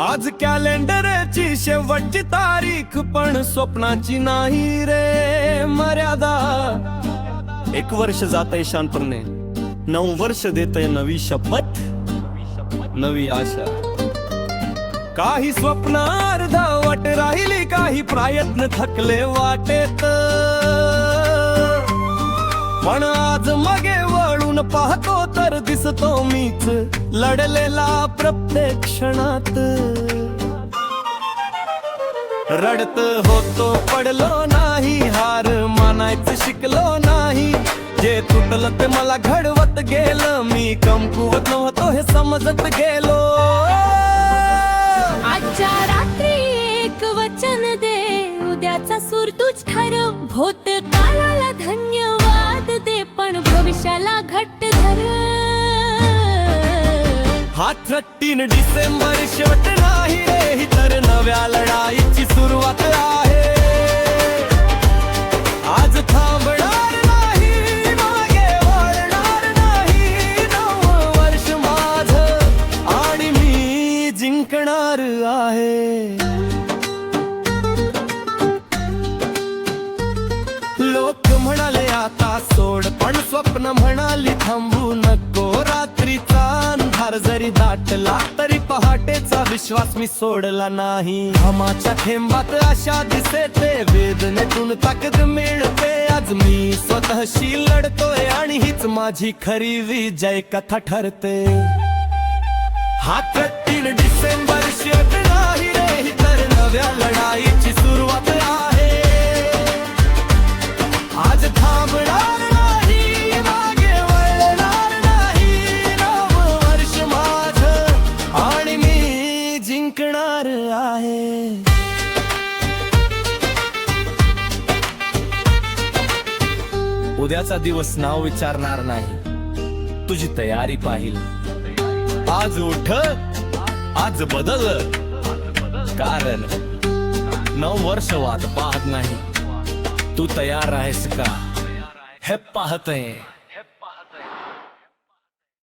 आज कॅलेंडरची शेवटची तारीख पण स्वप्नाची नाही रे मर्यादा. एक वर्ष जात आहे शांतपणे नऊ वर्ष देत नवी शपथ नवी आशा. काही स्वप्न अर्धवट राहिली काही प्रयत्न थकले वाटेत. पण आज मगे वळून पाहतो तर दिसतो मीच लढलेला प्रत्येक क्षणात रडत होतो पडलो नाही हार मानायचं शिकलो नाही. जे तुटलं ते मला घडवत गेलं मी कमकुवत नव्हतो हे समजत गेलो. आजच्या रात्री एक वचन दे उद्याचा सूर तूच ठरव भूत हा थर्टीन डिसेंबर शेवट नाही रे ही तर नव्या लढाईची सुरुवात आहे. आज थांबणार नाही मागे वळणार नाही नवं वर्ष माझ आणि मी जिंकणार आहे. लोक म्हणाले आता सोड पण स्वप्न म्हणाली अंधार दाटला तरी पहाटेचा विश्वास मी सोडला नाही. घामाच्या थेंबात आशा दिसे ते वेदनेतून ताकद मिळते. आज मी स्वतःशी लढतोय आणि हीच माझी खरी विजय कथा ठरते. हा तीन डिसेंबर शेवट नाही रे उद्याचा दिवस नाव विचारणार नाही. तुझी तयारी पाहिल. आज उठ आज बदल. कारण नऊ वर्ष वाट पाहत नाही. तू तयार आहेस का? हे पाहत आहे